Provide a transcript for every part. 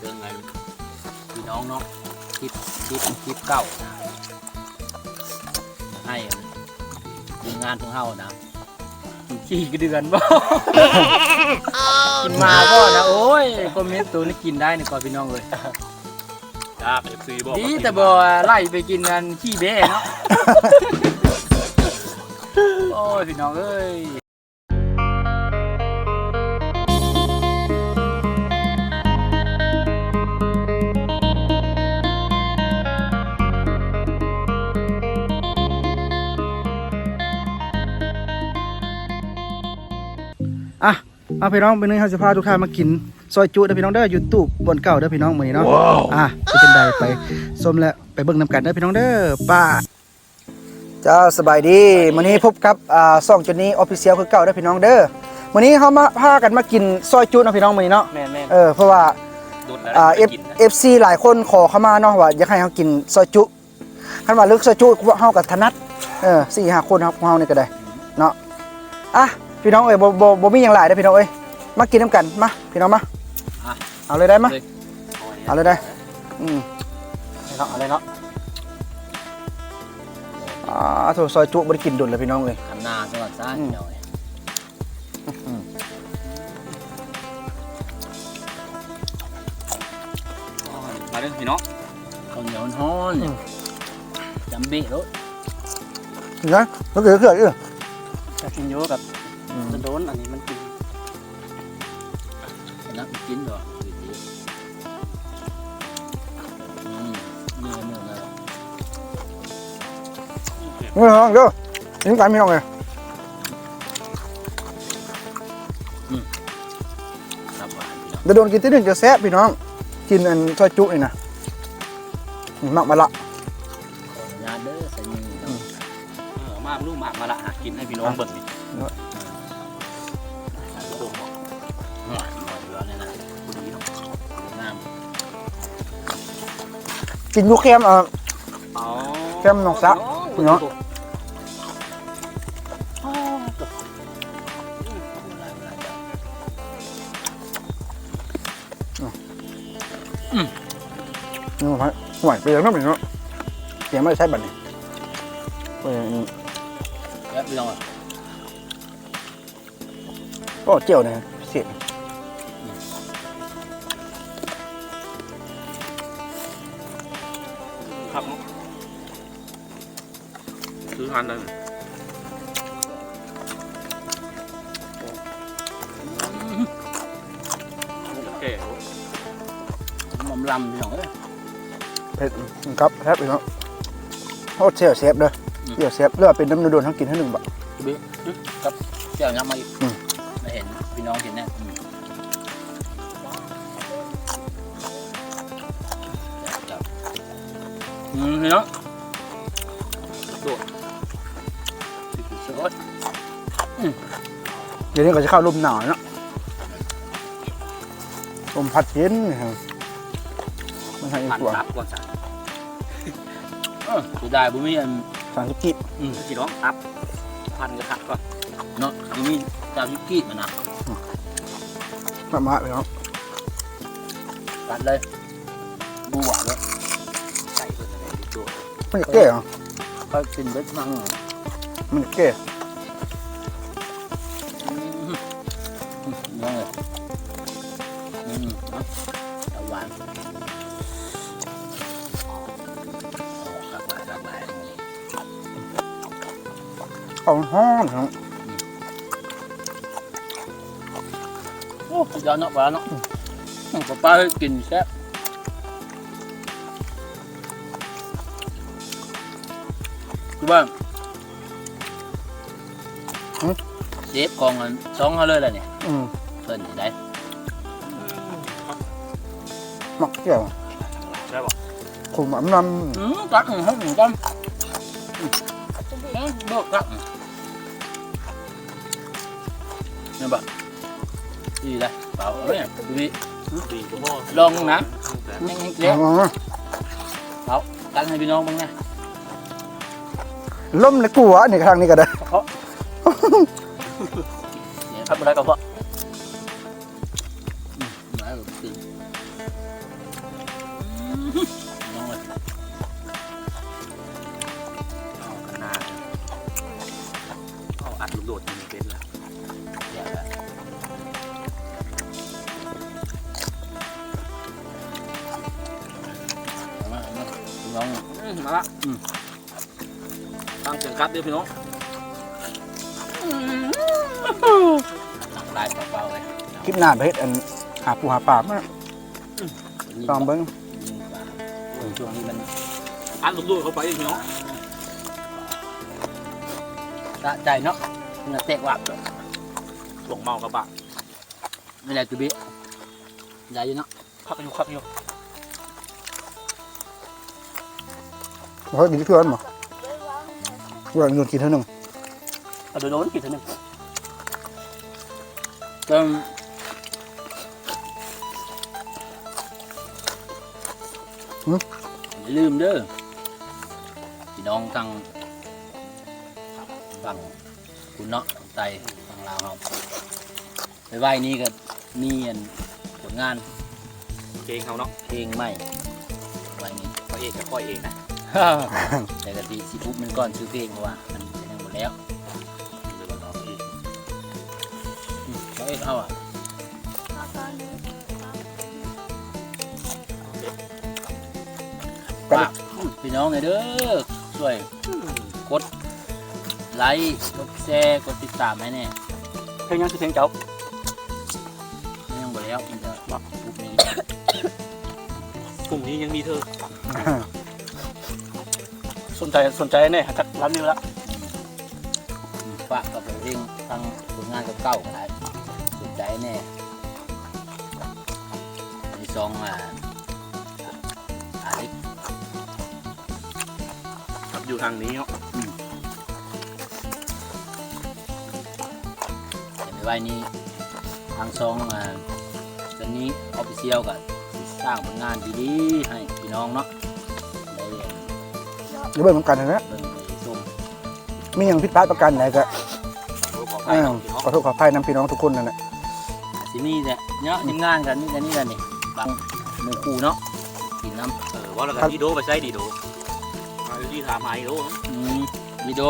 เรื่องไงพี่น้องเนาะคลิปคลิปคลิปเก่านะให้ทีมงานของเฮานะขี้กระเดือนบ่กินมาก็นะโอ้ยคอมเมนต์ตัวนี้กินได้นี่ก่อนพี่น้องเลยจ้าเอฟซีบอกดีแต่บ่ไล่ไปกินกันขี้เบ้เนาะโอ้ยพี่น้องเอ้ย เอาพี่น้องไปนึงเฮาสิพาทุกท่านมากินซอยจุเด้อพี่น้องเด้อยูทูบบนเก่าเด้อพี่น้องมื้อนี้เนาะอะสิเป็นใดไปชมและไปเบิ่งนํกันเด้อพี่น้องเด้อป้าเจ้าสบายดีมื้อนี้พบกับอ่าช่องจุดนี้ Official คือเก่าเด้อพี่น้องเด้อมื้อนี้เฮามาพากันมากินซอยจุเนาะพี่น้องมื้อนี้เนาะแม่นแม่นเออเพราะว่าโดนแล้วอ่าได้ F กินนะ FC หลายคนขอเข้ามาเนาะว่าอยากให้เฮากินซอยจุคันว่าเลือกซอยจุเฮาก็ถนัดเออ4-5คนครับของเฮานี่ก็ได้เนาะอะ พี่น้องเอ้ยบ่บ่บ่มีหยังหลายเด้อพี่น้องเอ้ยมากินนํกันมาพี่น้องมาอะ เอาเลยได้มะเลยเอาเลยได้อืมเอาเลยเนาะอ่าโถซอยจุบ่ได้กินดุนเลยพี่น้องเลยทำหน้าจังหวัดซ่านอืมพี่น้องเอ้ยอ๋อมาเด้อพี่น้องข้าวเหนียวฮ้อนเนี่ยจำเบะรถเห็นไหมแล้วเกิดเกิดเออจะกินเยอะแบบ จะโดนอันนี้มันกินนักกินดอกอืมนี่ก็มือแล้วนี่เหรอเด้อกินกันพี่น้องเลยครับหวานพี่น้องเดี๋ยวโดนกินที่หนึ่งจะแซ่บพี่น้อง กินอันซอยจุนี่นะอืมมักมาละขออนุญาตเด้อใส่มือเนาะเออมาลูกหมากมาละหากินให้พี่น้องเบิ่ง กินอยูเค็มเอออ๋อแก้มน้องสะพี่น้องนี่มันห่วยไปยังน้ำหนึ่งเนาะเสียงไม่ได้ใช่บัตรนี่เออำแล้วพี่น้องอะก็เจียวเนี่ยเสียงครับ ซื้อทานได้ไหมโอเคมอมลำพี่น้องเอ้ยเผ็ดครับแซ่บอีกเนาะโอ้เจียวเซฟเด้อเจียวเซฟเลือกเป็นน้ำนูโดนทั้งกินทั้งหนึ่งบะกับเจ้ายับมาอีกอืมไม่เห็นพี่น้องเห็นแน่อืมจับๆอืมพี่น้องโดด ดี๋ยวนี้ก็จะเข้าลมหนาวเนาะลมพัดเย็นนะครับไม่ใช่ผ่านตัวรับก่อนจ้ะเออสุดได้บุมีอันสามสิบกิอืมพี่น้องอัพพันกระทะก่อนเนาะบุมีจาวิกกี้มันนะมามาเลยเนาะตัดเลยบูหวานเลยใส่เพิ่นอะไรดีตัวมันจะแก่เหรอก็กินเบ็ดมั่งมันจะแก่ เอาห้อนเนาะโอ้สุดยอดเนาะหวานเนาะอืมป้าป้าให้กินแซ่บคือว่าเซฟกองกันสองเขาเลยแหละเนี่ยอืมเพิ่นสิได้มักแก่ใช่ป่ะขมน้ำน้อืมตักให้หนึ่งกันอืมเอ้ยเบิกตักนี่ บ่ดีเลยเปล่าเอ้ยดูดิดีก็พอลองนะยังยังำเล็กเอาตักให้พี่น้องบ้างนะล่มในกูวะนี่ครั้งนี้ก็ได้ มมาละอืมตั้งเสียงกัดเด้อพี่น้องลายเบาๆเลยคลิปหน้าไปเฮ็ดอันหาปูหาปลามาลองเบิ่งช่วงนี้มันอัดลูกโดดเข้าไปพี่น้องสะใจเนาะเงาเตะวับหลงเมากระบะไม่ได้ตัวเบี้ยใหญ่อยู่เนาะคักอยู่คักอยู่ บ่ค่อยดีเพื่อนบ่ว่าโยนกินเท่านึงเอาโดนๆกินเท่านึงก็อย่าลืมเด้อพี่น้องทั้งฝั่งคุณเนาะไตฝั่งลาวเราไปไหว้นี้ก็มีอันผลงานเก่งเขาเนาะเพลงใหม่ไว้นี้พระเอกกับพ่อเอกนะ แต่กะทีสิปุ๊บมันก่อนซื้อเพลงเพราะว่ามันยังหมดแล้วเดี๋ยวเราเอาอีกอืมเขาเอ็ดเอาอะฝากพี่น้องเลยเด้อช่วยกดไลค์กดแชร์กดติดตามให้แน่เพลงยังคือเพลงเจ้ายังหมดแล้วมันจะปุ๊บนี้กลุ่มนี้ยังมีเธอ สนใจสนใจแน่จักร้านนี้ละอืมฝากกับเพลงทางผลงานเก่าๆก็ได้สนใจแน่มีซองอ่าอาลิกครับอยู่ทางนี้เนาะเดี๋ยวไปไว้นี้ทางซองอ่าตอนนี้ออฟฟิเชียลกับสร้างผลงานดีๆให้พี่น้องเนาะได้ เดี๋ยวเบิ่งนำกันนะเบิ่งไปชมมีหยังผิดพลาดประการใดก็ขอขออ้าวพี่น้องขอโทษขออภัยนํพี่น้องทุกคนนั่นแหละอาจสิมีแต่เนาะทีมงานกันนี่กันนี่กันนี่บางหมู่คู่เนาะกินน้ำเออว่าเรากันดีโดไปใช้ดีโดมาดีถามหาดีโดอืมวิดีโอ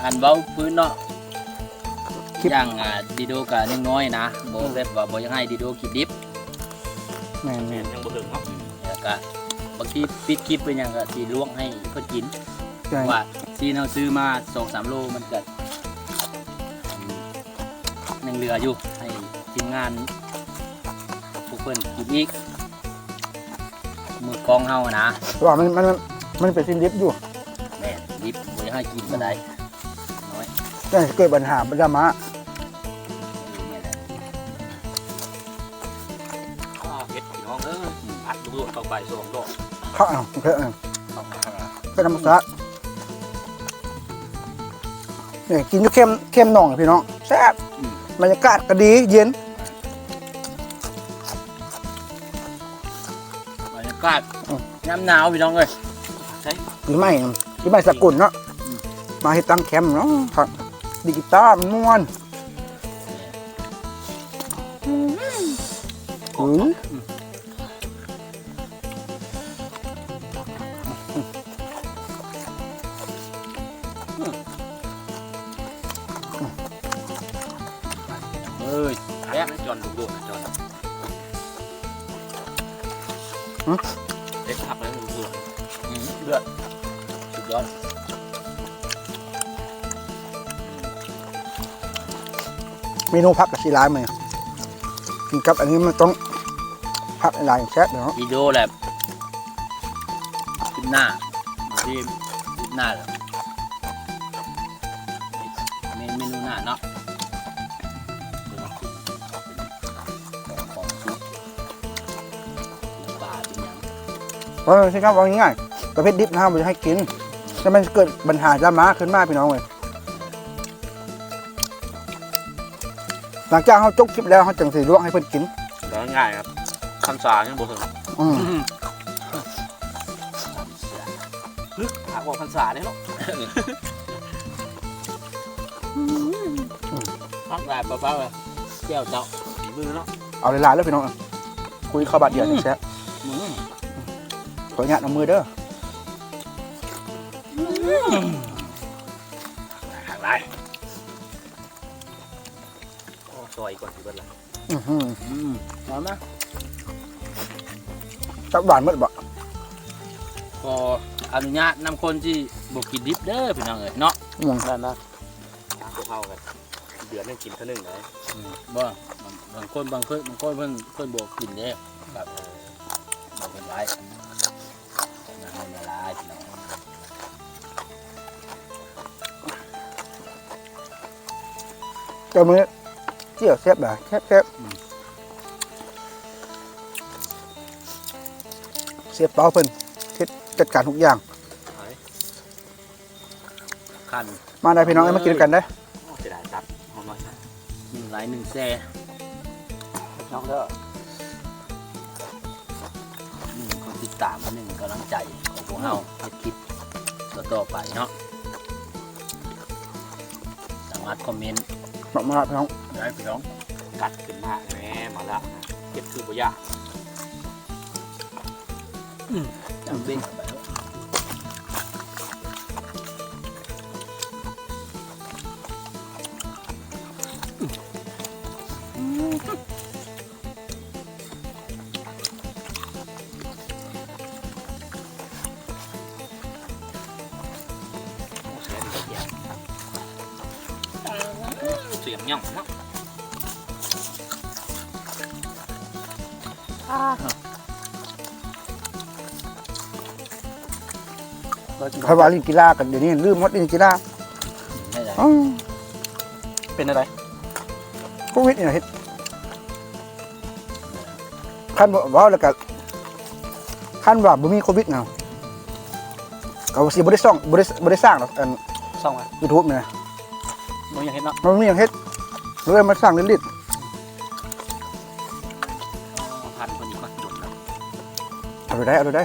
อ่านเบาพื้นเนาะอย่างอ่าดีโดกับเล็กน้อยนะบ่แบบว่าบ่อยังให้ดีโดคลิปดิบแม่นแม่นยังบ่ถึงเนาะแล้วก็ บางทีปิดคลิปเป็นหยังก็สิลวกให้เพิ่นกินๆใช่ว่าซีเราซื้อมาสองสามโลมันเกิดยังเหลืออยู่ให้ทีมงานพวกเพิ่นกินอีกมือกองเฮาอะนะเพราะว่ามันมันมันเป็นสิ้นลิฟต์อยู่แม่นดิบบ่ได้ให้กินก็ได้น้อยจะเกิดปัญหาปัญหามานี่แหละอ่าเฮ็ดพี่น้องเอออัด ลูกโดดเข้าไปสองดอกเข้าเอาโอเคเอาเอามาเอามาเป็นธรรมชาติเนี่ยกินอยู่เข้มเข้มหน่องพี่น้องแซ่บบรรยากาศก็ดีเย็นบรรยากาศน้ำหนาวพี่น้องเอ้ยหรือไม่หรือไม่สกุลเนาะมาให้ตั้งแคมป์เนาะครับดิจิตาร์มันม่วนอือ เด็กผักแล้วลูกโดดอืมเลือดสุดยอดเมนูผักกับชีร้ายไหมกินกับอันนี้มันต้องผักหลายแซ่บเนาะวิดีโอแหละคลิปหน้าที่คลิปหน้าเหร เพราะใช่ครับว่าง่ายๆประเภทดิบนะมันจะให้กินแต่มันเกิดปัญหาดราม่าขึ้นมาพี่น้องเลยหลังจากเขาจบคลิปแล้วเขาจังสีลวกให้เพื่อนกินแล้วง่ายครับคำสายังบ่ถึงอืมหากว่าคำสาได้เนาะพักได้เปล่าๆเลยเจ้าเจ้าฝีมือเนาะเอาหลายๆแล้วพี่น้อง คุยเข้าบัดเดียวนี่แซ่บอืม ขออนุญาตเอามือเด้อหางไรโอ้ซอยก่อนสิเบิดละอื้อหืออืมพร้อมนะตับหวานหมดบ่ขออนุญาตนำคนที่บกินดิบเด้อพี่น้องเอ้ยเนาะอืมนั่นนะพวกเฮากันเดือนหนึงกินเท่านึงเลยอืมบ่บางบางคนบางคนบางคนเพิ่นเพิ่นบ่กินเด้แบบบอกเพิ่นไว้ นะให้ละลายพี่น้องเจ้ามือเจียวแซ่บบ่แซ่บแซ่บเสียบเป้าเพิ่นเฮ็ดจัดการทุกอย่าง คันมาได้พี่น้องเอามากินกันได้อโอ้เสียดายตัดห้องน้อยหนึ่งหลายหนึ่งแซ่น้องเด้อ ติดตามหนึ่งกำลังใจของพวกเฮาเฮ็ดคลิปต่อๆไปเนาะสามารถคอมเมนต์มามาพี่น้องได้พี่น้องกัดขึ้นมาแหม่มาละเก็บคือบ่ยากจังเบ้งเข้าไปแเรารว่าล่นกีฬากันเดี๋ยวนี้ลืมหมดล่นกีฬาได้ได้อ้าวเป็นอะไรโควิดเนี่นะเฮ็ดคันบ่ว้าแล้วก็คันว่าบ่มีโควิดเน่ะก็สิบ่ได้ซ่องบ่ได้บ่ได้สร้างหรอกอันซ่องมา YouTube นี่นะมึงยังเห็นเนาะมันบ่มีหยังเฮ็ดเลยมาสร้างลิดพันคนก็ดุนแล้วๆเอาไปได้เอาไปได้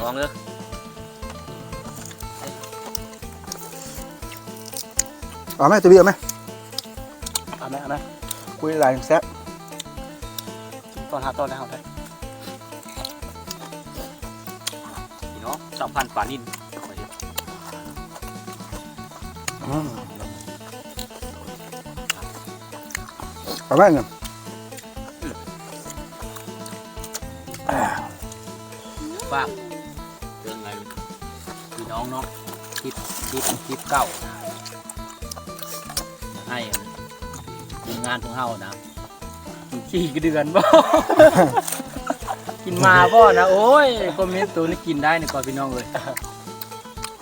น้องเด้อเอาไหมตัวเบี้ยไหมเอาไหมเอาไหมคุยหลายแซ่บตอนหาตอนแล้วเอาไปพี่น้องสองพันปานินอืมเอาไหมเนี่ยฝาก คลิปคลิปคลิปเก่านะให้ทีมงานของเฮานะกินขี้กระเดือนบ่ กินมาบ่นะโอ้ยคอมเมนต์ตัวนี้กินได้นี่ก่อนพี่น้องเลย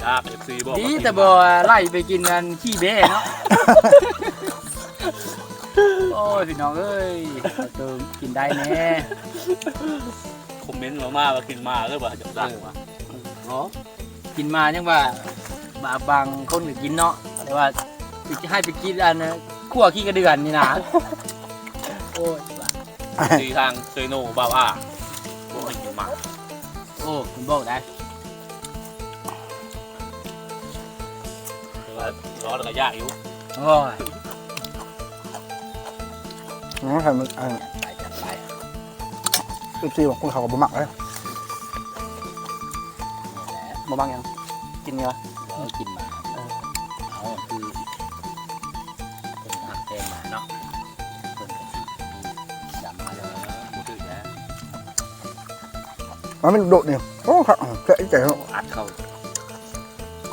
ยากเอฟซีบอกดีแต่บ่ไล่ไปกินกันขี้เบ้เนาะโอ้ยพี่น้องเอ้ยเติมกินได้แน่คอมเมนต์มามาว่ากินมาหรือเปล่าจะสั่งมาเนาะกินมายังว่า บาบางคนก็กินเนาะแต่ว่าจะให้ไปกินอันนะขั่วขี้กระเดือนนี่นะโอ้ยว่ะตีทางเซโนบาวอาบอกให้กินมาโอ้คุณบอกได้แต่ว่าร้อนแล้วก็ยากอยู่โอ้ยอืมใครมันอ่าไปจัดไป14ของคนเขาก็บ่มักเลยนี่แหละมาบ้างยังกินเนื้อ เรากินมาเอาคือเป็นหักแทนมาเนาะเพิ่นก็สิมีดำมาแล้วนะบ่ถือแย่มันเป็นโดดเนี่ยโอ้ครับแค่ใจเขาอัดเข้า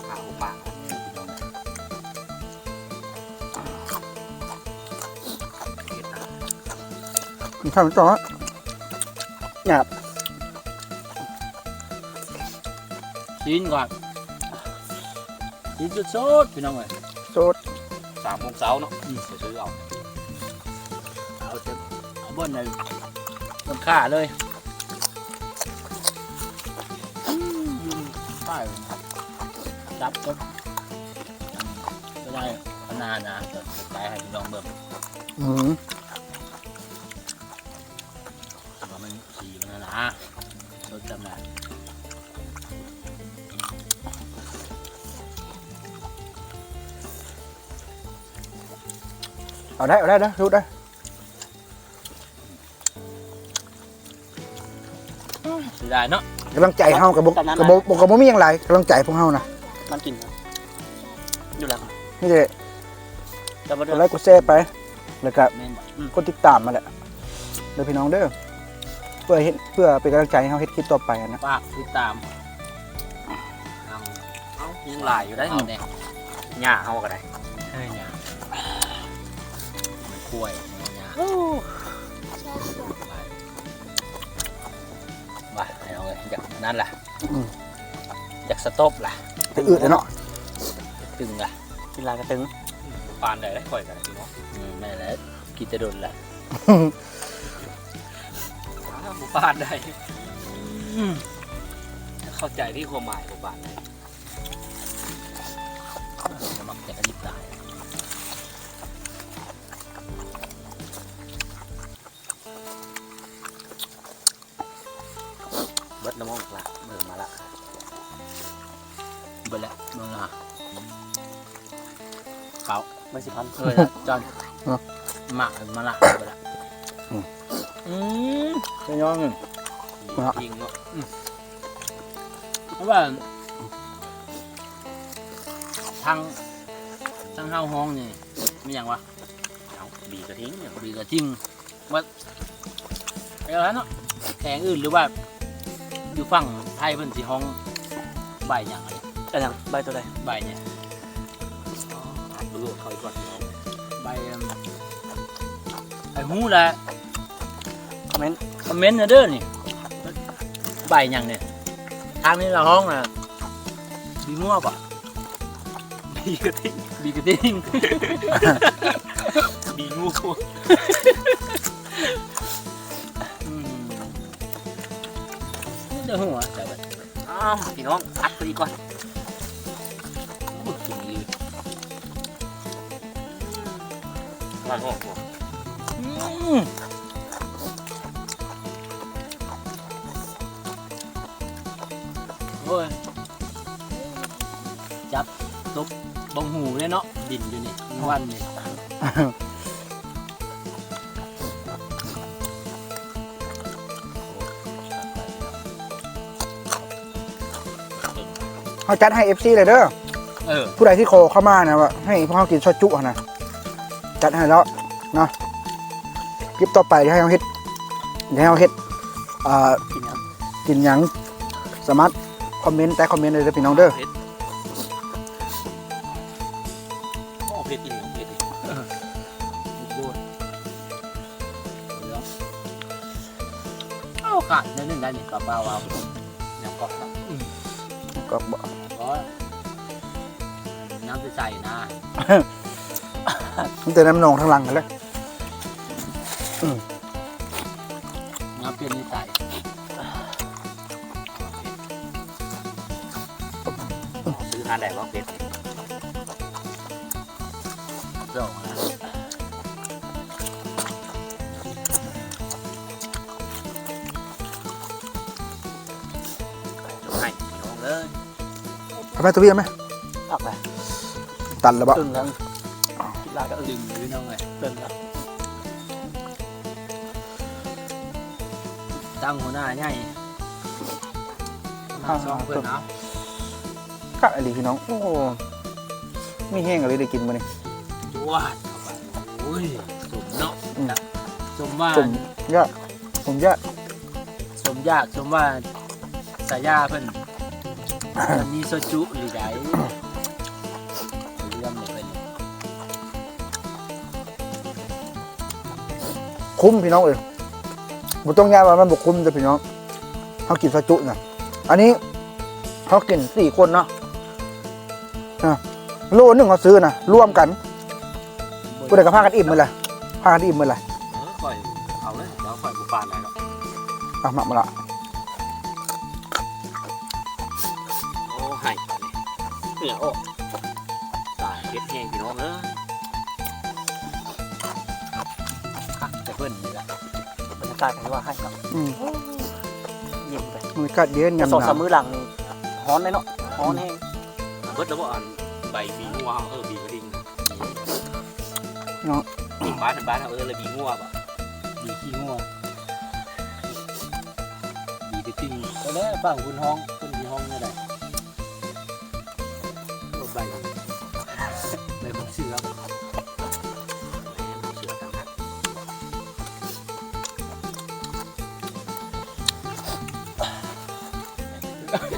เอาปากมันทำต่อหยาบกินก่อน กินจุดสดพี่น้องเอ้ยโซดสามโมงเช้าเนาะไปซื้อเอาเอาเต็มเอาบนเลยบนขาเลยไปจับก็ก็ได้ขนาดนะก็ไปให้พี่น้องเบิ่งอืม เอาได้เอาได้นะรู้ได้เสียดายเนาะกำลังใจเฮากับบ่กับบ่บ่กับบ่มีหยังหลายกำลังใจพวกเฮานะมันกินครับอยู่แล้วครับนี่เลยจะมากดไลค์กดแชร์ไป แล้วก็แม่นบ่กดติดตามมาแหละเด้อพี่น้องเด้อเพื่อเฮ็ดเพื่อเป็นกำลังใจให้เฮาเฮ็ดคลิปต่อไปนะฝากติดตามเอาเอายังหลายอยู่ได้เนี่ยหญ้าเฮาก็ได้เฮ้ยเนี่ยมัน กล้วยเนี่ยมาเอาเลยอยากนั่นล่ะอยากสต็อปล่ะจะอืดเลยเนาะตึงล่ะกินลายกระตึงปานได้ได้ข่อยกันพี่น้องอืมไม่แล้วกินจะโดนละอ้าวบ่ปานได้เข้าใจที่ความหมายบ่ปานได้จะมักจะกระดิบตาย ดน้ำมองละเบิ่งมาละเบิดแล้วมึงอะเขาไม่สิพันเฮ้ยละจอนหมักมาละเบิดแล้วอืมจะย้อนหนึ่งยิงเนาะเพราะว่าทางทางเฮาห้องนี่มีอย่างวะเอาบีกระทิ้งเนี่ยดีก็จริงว่าไปแล้วเนาะแข่งอื่นหรือว่า อยู่ฝั่งไทยเพิ่นสิห้องใบอย่างไรอันยังใบตัวใดใบเนี่ยดูลูกเขาอีกก่อนพี่น้องใบเอิ่มไอ้หูแหละคอมเมนต์คอมเมนต์นะเด้อนี่ใบอย่างเนี่ยทางนี้เราห้องน่ะดีงัวป่ะบีกระทิ้งบีกระติ้งบีงู อหัวแต่แบบอ้าวพี่น้องอัดไปอีกก่อนบึกจริงดีหลังออกบ่อืมโอ้ยจับตบบังหูเลยเนาะดินอยู่นี่วันนี่ เฮาจัดให้ FC เลยเด้อเออผู้ใดที่โคเข้ามานะว่าให้พวกเขากินซอยจุอะนะจัดให้แล้วเนาะคลิปต่อไปที่ให้เขาเฮ็ดให้เขาเฮ็ดอ่ากินยังกินหยังสามารถคอมเมนต์ใต้คอมเมนต์เลยเด้อพี่น้องเด้อเผ็ดโอ้เผ็ดอีกเผ็ดอีกโยนเดี๋ยวเอาขาดนิดนึงได้นี่ปลาเปล่าเอาอย่างก็ครับ ก็บ่กเพราะน้ำใส่ๆนะมันแต่น้ำนองทางหลังกันเลย ทำไมตัวพี่ไหมอักเลยตันแล้วบ่ตึงแล้วกินลายกระดึอึ่งงหรือน้องไงตึงแล้วตั้งหัวหน้าใหญ่สองเพื่อนเอากักอะไรพี่น้องโอ้โหมีแห้งอะไรได้กินมื้อนี้จวดเข้าไปโอ้ยสมเนาะสมว่าผมยากผมยากสมยากสมว่าสายาเพิ่น มีโซจุหรือไดเรื่องเลยเป็นคุ้มพี่น้องเอ้ยบ่ต้องยาว่ามันบ่คุ้มแต่พี่น้องเขากินซอยจุนะอันนี้เขากินสี่คนเนาะอะโลนึงเขาซื้อนะร่วมกันผู้ใดก็พากันอิ่มมื้อละพากันอิ่มมื้อละเออข่อยเอาเลยเดี๋ยวข่อยบุปานได้แล้วอะมามาละ เหนือออกตายเผ็ดแห้งพี่น้องเอ้ยคักแต่เพิ่นนี่แหละบรรยากาศที่ว่าให้ครับอืมเย็นไปมือกัดเย็นยำหสองนาสามมื้อหลังนี่ฮ้อนเลยเนาะฮ้อนแห้งเบิดแล้วบ่อันใบบีงัวเฮาเออบีกระดิ่งวบ้านบ้านเออเลยบีงัวบ่ดีขี้งัวดีจริงๆก็แล้วฟังคุณห้องคุณมีห้อง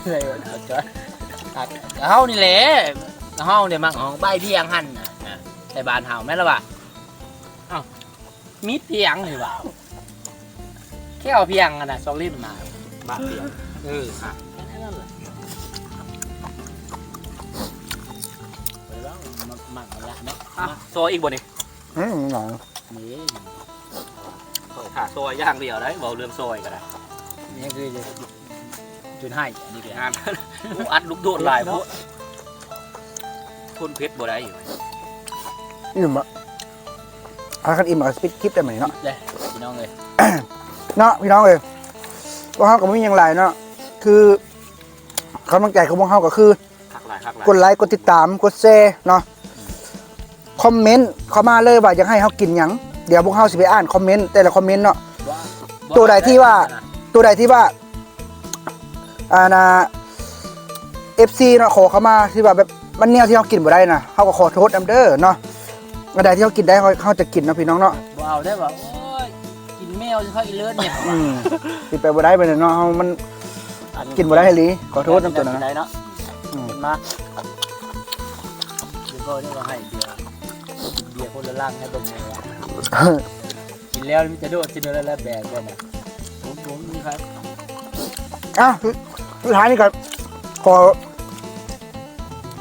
อะไรวะเอาจ้ะตัดเฮานี่แหละเฮาเนี่ยมักของใบเพียงหั่นน่ะนะแต่บ้านเฮาแม่นละวะเอ้ามีเพียงนี่วะแค่เอาเพียงอะนนะสองลิ้นมาบ้าเดียวเอออะแค่นั้นแหละไปแล้วมักละเนาะอะซอีกบ่นี่อืมหนังนี่ถ้าซอยย่างเดียวได้เบาเรื่องซอยก็ได้นี่คือ จะจุนให้อันนี้คืองานลูกอัดลูกโดดหลายพวกคนเพชรบ่ได้อยู่อิ่มอะอาคันอิ่มอะปิดคลิปได้ไหมเนาะเลยพี่น้องเลยเนาะพี่น้องเอ้ยว่าเฮาก็ไม่มีหยังหลายเนาะคือคำลังใจของพวกเฮาก็คือคักหลายคักหลายกดไลค์กดติดตามกดแชร์เนาะคอมเมนต์เข้ามาเลยว่าอยากให้เฮากินหยังเดี๋ยวพวกเฮาสิไปอ่านคอมเมนต์แต่ละคอมเมนต์เนาะตัวใดที่ว่าตัวใดที่ว่า อ่านะ FC เนาะขอเข้ามาที่ว่าแบบมันแนวที่เฮากินบ่ได้นะเฮาก็ขอโทษนำเด้อเนาะอันใดที่เฮากินได้เฮาเฮาจะกินเนาะพี่น้องเนาะบ่เอาได้บ่โอ้ยกินแมวจะค่อยอีเลิศเนี่ยอืมสิไปบ่ได้ไปเนาะเฮามันกินบ่ได้อีหลีขอโทษนำตัวนะได้เนาะอืมเห็นมาเดี๋ยวก็นี่ก็ให้เบียร์เบียร์คนละลังให้เบิ่งไงวะกินแล้วมันจะโดดกินแล้วแล้วแบกกันนะผมผมนี่ครับอะสุด สุดท้ายนี่ก็ขอ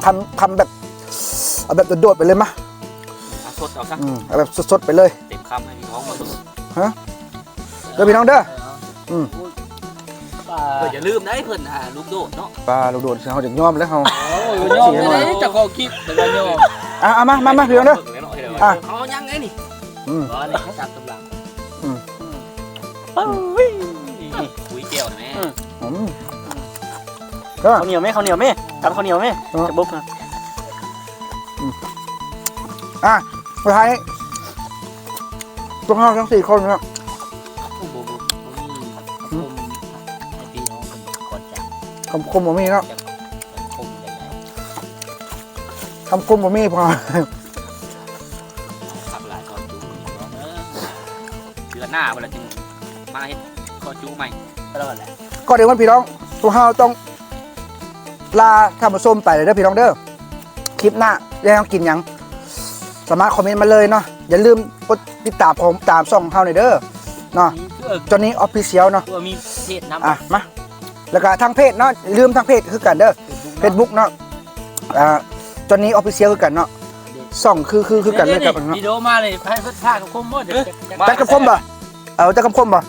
ทำทำแบบเอาแบบโดดๆไปเลยมะอะสดเอาซะอืมเอาแบบสดๆไปเลย เต็มคำให้พี่น้องมาดูเด้อพี่น้องเด้อ อืมป้าเอออย่าลืมนะไอ้เพิ่นหาลูกโดดเนาะปลาลูกโดดเขาจะยอมแล้วเขา โอ้ยยอมไม่ได้จะขอคลิปเดี๋ยวโยมอะเอามามามาพี่น้องเด้อเบิ่งเลยเนาะเดี๋ยวอะเอายังไงนี่อืม อ๋อนี่จับกำลังคุยเกี่ยวนะแม่อืม ก็ข้าวเหนียวไหมข้าวเหนียวไหมทำข้าวเหนียวไหมเออ จะบุกนะอะสุดท้ายนี้พวกเราทั้งสี่คนนะครับโอ้โหผมให้พี่น้องเป็นก่อนจับคำคมบ่มีเนาะจะคมยังไงคำคมบ่มีพอ ขับหลายก่อนจูพี่น้องเออเดือนหน้าเวลาจึงมาเฮ็ดก็จูใหม่ตลอดแหละ ก็เดี๋ยววันพี่น้องพวกเราต้อง ลาท่านผู้ชมไปเลยเด้อพี่น้องเด้อคลิปหน้าจะให้เรากินหยังสามารถคอมเมนต์มาเลยเนาะอย่าลืมกดติดตามผมตามช่องเฮาหน่อยเด้อเนาะมีเพื่อจนนี้ออฟฟิเชียลเนาะ ตัวมีเพจน้ำอะมาแล้วก็ทางเพจเนาะอย่าลืมทางเพจคือกันเด้อเฟซบุ๊กเนาะอ่าตอนนี้ออฟฟิเชียลคือกันเนาะส่องคือคือคือกันเลยครับวิเนาะดีโอมาเลยให้เพื่อนพากับคมหมดเดี๋ยวจะจัดกระพมบ่เอาจัดกระพมบ่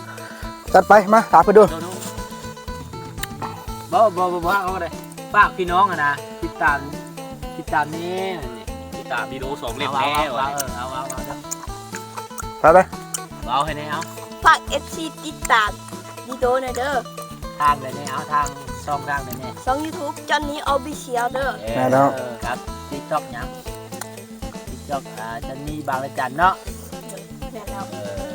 จัดไปมาถามไปดู บ่บ่บ่บ่เขาก็ได้ ฝากพี่น้องอะนะติดตามติดตามนี่ติดตามวิดีโอสองเล่มเอาแน่เอาวะเอาเอาเอาเอาไปไปเอาให้แน่เอาฝาก FC ติดตามดีโดหน่อยเด้อทางไหนแน่เอาทางช่องทางไหนแน่ช่อง YouTube จอนนี้ออฟฟิเชียลเด้อเออครับติ๊กต็อกยังติ๊กต็อกอ่าจะมีบางระจันเนาะแม่นแล้ว เออ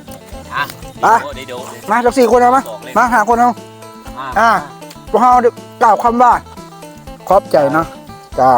อะเดี๋ยวเดี๋ยวเดี๋ยวมาจากสี่คนเอามาสองเล่มมาหาคนเอา อะอะพวกเรากล่าวคำว่า ขอบใจเนาะจะ